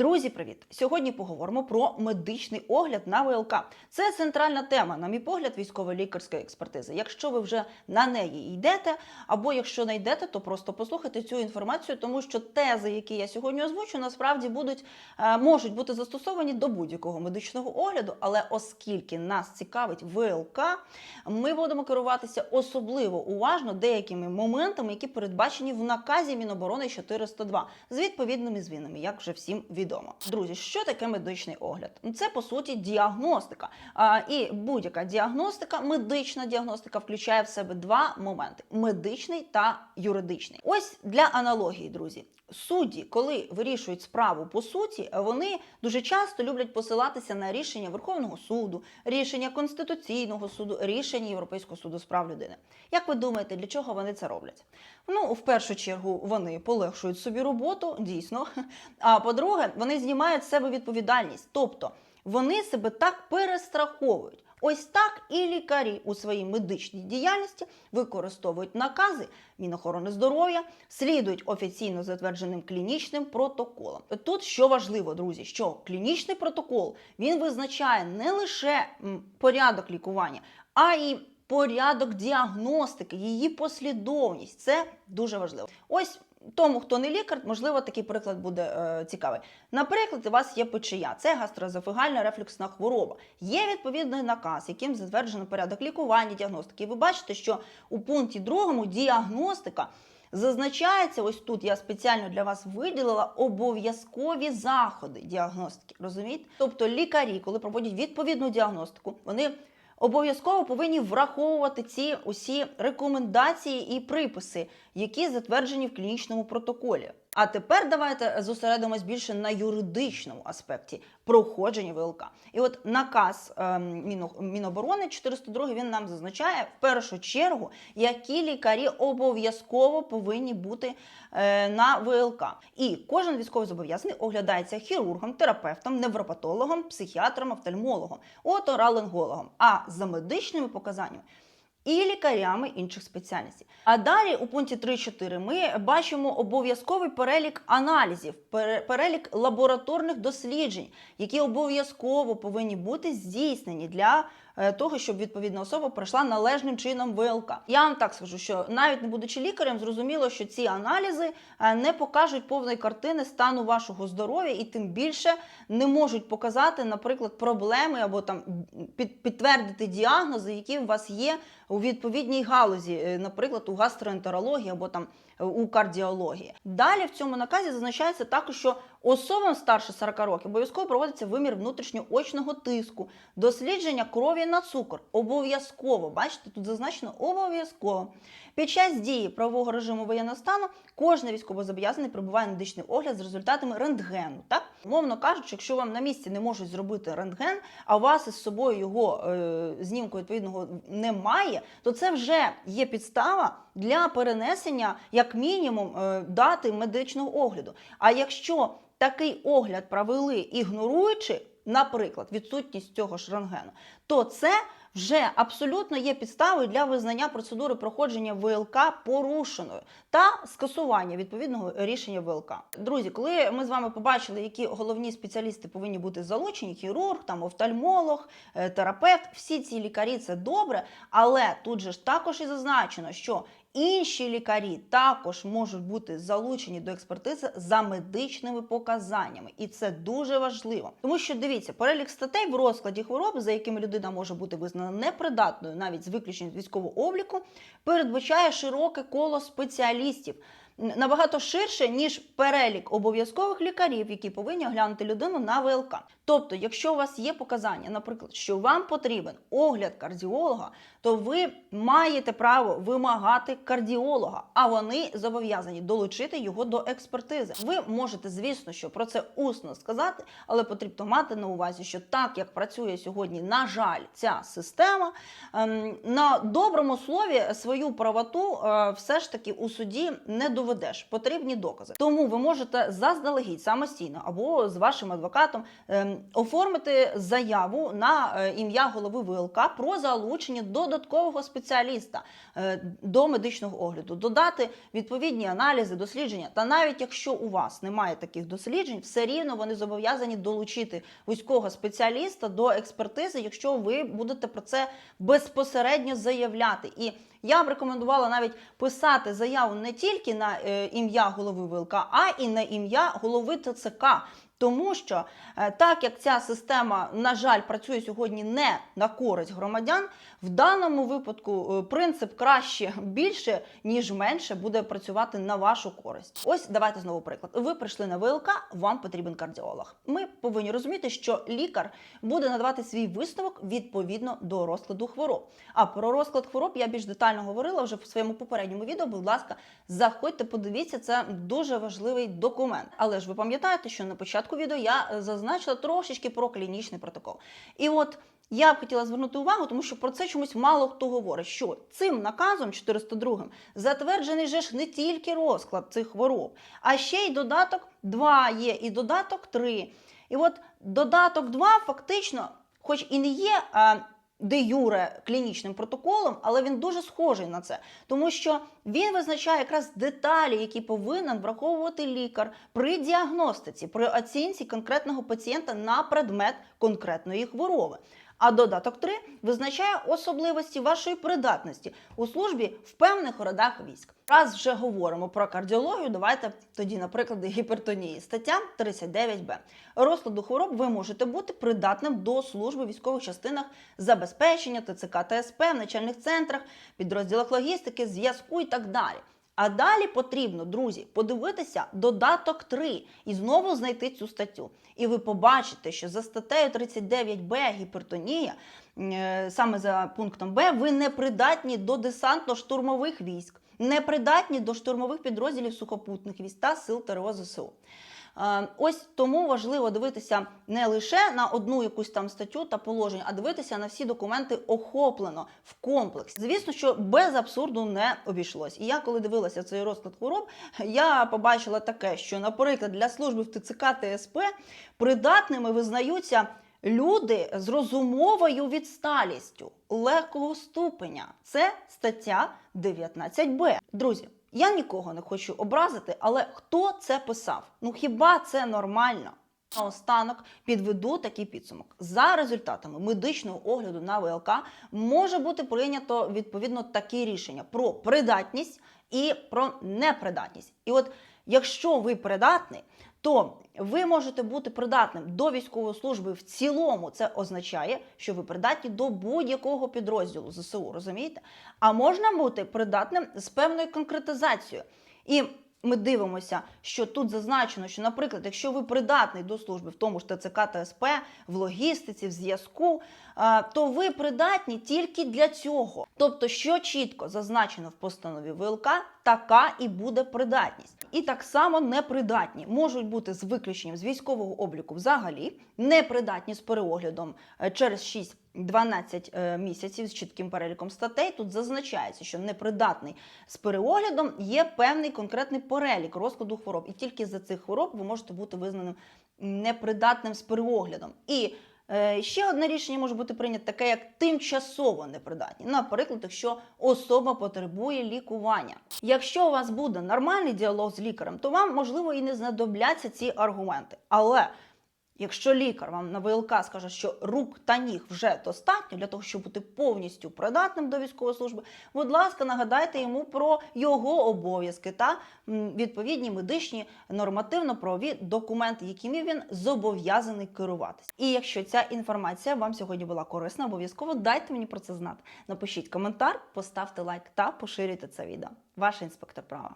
Друзі, привіт! Сьогодні поговоримо про медичний огляд на ВЛК. Це центральна тема, на мій погляд, військово-лікарської експертизи. Якщо ви вже на неї йдете, або якщо не йдете, то просто послухайте цю інформацію, тому що тези, які я сьогодні озвучу, насправді будуть е, можуть бути застосовані до будь-якого медичного огляду. Але оскільки нас цікавить ВЛК, ми будемо керуватися особливо уважно деякими моментами, які передбачені в наказі Міноборони 402 з відповідними змінами, як вже всім відомо. Друзі, що таке медичний огляд? Ну, Це по суті діагностика. І будь-яка діагностика, медична діагностика включає в себе два моменти: медичний та юридичний. Ось для аналогії, друзі. Судді, коли вирішують справу по суті, вони дуже часто люблять посилатися на рішення Верховного суду, рішення Конституційного суду, рішення Європейського суду з прав людини. Як ви думаєте, для чого вони це роблять? Ну, в першу чергу, вони полегшують собі роботу, дійсно. А по-друге, вони знімають з себе відповідальність, тобто вони себе так перестраховують. Ось так і лікарі у своїй медичній діяльності використовують накази Мінохорони здоров'я, слідують офіційно затвердженим клінічним протоколам. Тут що важливо, друзі, що клінічний протокол він визначає не лише порядок лікування, а й порядок діагностики, її послідовність. Це дуже важливо. Ось тому, хто не лікар, можливо, такий приклад буде е, цікавий. Наприклад, у вас є печія, це гастрозофігальна рефлюксна хвороба. Є відповідний наказ, яким затверджено порядок лікування, діагностики. І ви бачите, що у пункті другому діагностика. Зазначається, ось тут я спеціально для вас виділила обов'язкові заходи діагностики. Розумієте? Тобто лікарі, коли проводять відповідну діагностику, вони обов'язково повинні враховувати ці усі рекомендації і приписи, які затверджені в клінічному протоколі. А тепер давайте зосередимось більше на юридичному аспекті проходження ВЛК. І от наказ е, Міно- Міноборони 402 він нам зазначає в першу чергу, які лікарі обов'язково повинні бути е, на ВЛК. І кожен військовозобов'язаний оглядається хірургом, терапевтом, невропатологом, психіатром, офтальмологом, оторалингологом. А за медичними показаннями і лікарями інших спеціальностей. А далі у пункті 3.4 ми бачимо обов'язковий перелік аналізів, пере- перелік лабораторних досліджень, які обов'язково повинні бути здійснені для е, того, щоб відповідна особа пройшла належним чином ВЛК. Я вам так скажу, що навіть не будучи лікарем, зрозуміло, що ці аналізи е, не покажуть повної картини стану вашого здоров'я, і тим більше не можуть показати, наприклад, проблеми або там під, підтвердити діагнози, які у вас є у відповідній галузі, е, наприклад, у гастроентерології або там е, у кардіології. Далі в цьому наказі зазначається також, що особам старше 40 років обов'язково проводиться вимір внутрішньоочного тиску, дослідження крові на цукор. Обов'язково, бачите, тут зазначено обов'язково. Під час дії правового режиму воєнного стану кожен військовозобов'язаний прибуває на медичний огляд з результатами рентгену. Так, умовно кажучи, якщо вам на місці не можуть зробити рентген, а у вас із собою його е, знімку відповідного немає, то це вже є підстава для перенесення, як мінімум, е, дати медичного огляду. А якщо такий огляд провели ігноруючи, наприклад, відсутність цього ж рентгену, то це вже абсолютно є підставою для визнання процедури проходження ВЛК порушеною та скасування відповідного рішення ВЛК. Друзі, коли ми з вами побачили, які головні спеціалісти повинні бути залучені: хірург, там офтальмолог, е, терапевт, всі ці лікарі це добре, але тут же ж також і зазначено, що Інші лікарі також можуть бути залучені до експертизи за медичними показаннями, і це дуже важливо. Тому що дивіться, перелік статей в розкладі хвороб, за якими людина може бути визнана непридатною навіть з виключенням військового обліку, передбачає широке коло спеціалістів. Набагато ширше, ніж перелік обов'язкових лікарів, які повинні оглянути людину на ВЛК. Тобто, якщо у вас є показання, наприклад, що вам потрібен огляд кардіолога, то ви маєте право вимагати кардіолога, а вони зобов'язані долучити його до експертизи. Ви можете, звісно, що про це усно сказати, але потрібно мати на увазі, що так як працює сьогодні, на жаль, ця система ем, на доброму слові свою правоту е, все ж таки у суді не доведуть доведеш, потрібні докази. Тому ви можете заздалегідь самостійно або з вашим адвокатом ем, оформити заяву на е, ім'я голови ВЛК про залучення додаткового спеціаліста е, до медичного огляду, додати відповідні аналізи, дослідження. Та навіть якщо у вас немає таких досліджень, все рівно вони зобов'язані долучити вузького спеціаліста до експертизи, якщо ви будете про це безпосередньо заявляти. І я б рекомендувала навіть писати заяву не тільки на е, ім'я голови ВЛК, а і на ім'я голови ТЦК. Тому що е, так як ця система, на жаль, працює сьогодні не на користь громадян, в даному випадку е, принцип краще більше, ніж менше буде працювати на вашу користь. Ось давайте знову приклад. Ви прийшли на ВЛК, вам потрібен кардіолог. Ми повинні розуміти, що лікар буде надавати свій висновок відповідно до розкладу хвороб. А про розклад хвороб я більш детально говорила вже в своєму попередньому відео. Будь ласка, заходьте, подивіться, це дуже важливий документ. Але ж ви пам'ятаєте, що на початку відео я е, зазначила трошечки про клінічний протокол. І от я б хотіла звернути увагу, тому що про це чомусь мало хто говорить. Що цим наказом 402 затверджений же ж не тільки розклад цих хвороб, а ще й додаток 2 є, і додаток 3. І от додаток 2 фактично, хоч і не є. Де юре клінічним протоколом, але він дуже схожий на це, тому що він визначає якраз деталі, які повинен враховувати лікар при діагностиці, при оцінці конкретного пацієнта на предмет конкретної хвороби. А додаток 3 визначає особливості вашої придатності у службі в певних родах військ. Раз вже говоримо про кардіологію, давайте тоді, на прикладі гіпертонії. Стаття 39б. Розкладу хвороб ви можете бути придатним до служби в військових частинах забезпечення, ТЦК, ТСП, в начальних центрах, підрозділах логістики, зв'язку і так далі. А далі потрібно, друзі, подивитися додаток 3 і знову знайти цю статтю. І ви побачите, що за статтею 39б гіпертонія, е, саме за пунктом Б, ви не придатні до десантно-штурмових військ, не придатні до штурмових підрозділів сухопутних військ та сил ТРО ЗСУ. Е, Ось тому важливо дивитися не лише на одну якусь там статтю та положення, а дивитися на всі документи охоплено в комплексі. Звісно, що без абсурду не обійшлось. І я, коли дивилася цей розклад хвороб, я побачила таке, що, наприклад, для служби в ТЦК ТСП придатними визнаються. Люди з розумовою відсталістю легкого ступеня. Це стаття 19б. Друзі, я нікого не хочу образити, але хто це писав? Ну хіба це нормально? Наостанок підведу такий підсумок. За результатами медичного огляду на ВЛК може бути прийнято відповідно такі рішення про придатність і про непридатність. І от якщо ви придатний, то ви можете бути придатним до військової служби в цілому. Це означає, що ви придатні до будь-якого підрозділу ЗСУ, розумієте? А можна бути придатним з певною конкретизацією. І ми дивимося, що тут зазначено, що, наприклад, якщо ви придатний до служби в тому ж ТЦК та СП, в логістиці, в зв'язку, то ви придатні тільки для цього. Тобто, що чітко зазначено в постанові ВЛК, така і буде придатність. І так само непридатні можуть бути з виключенням з військового обліку взагалі, непридатні з переоглядом е, через 6 12 е, місяців з чітким переліком статей. Тут зазначається, що непридатний з переоглядом є певний конкретний перелік розкладу хвороб, і тільки за цих хвороб ви можете бути визнаним непридатним з переоглядом. І ще одне рішення може бути прийнято таке, як тимчасово непридатні. Наприклад, якщо особа потребує лікування. Якщо у вас буде нормальний діалог з лікарем, то вам можливо і не знадобляться ці аргументи. Але Якщо лікар вам на ВЛК скаже, що рук та ніг вже достатньо для того, щоб бути повністю придатним до військової служби, будь ласка, нагадайте йому про його обов'язки та відповідні медичні нормативно-правові документи, якими він зобов'язаний керуватися. І якщо ця інформація вам сьогодні була корисна, обов'язково дайте мені про це знати. Напишіть коментар, поставте лайк та поширюйте це відео. Ваш інспектор права.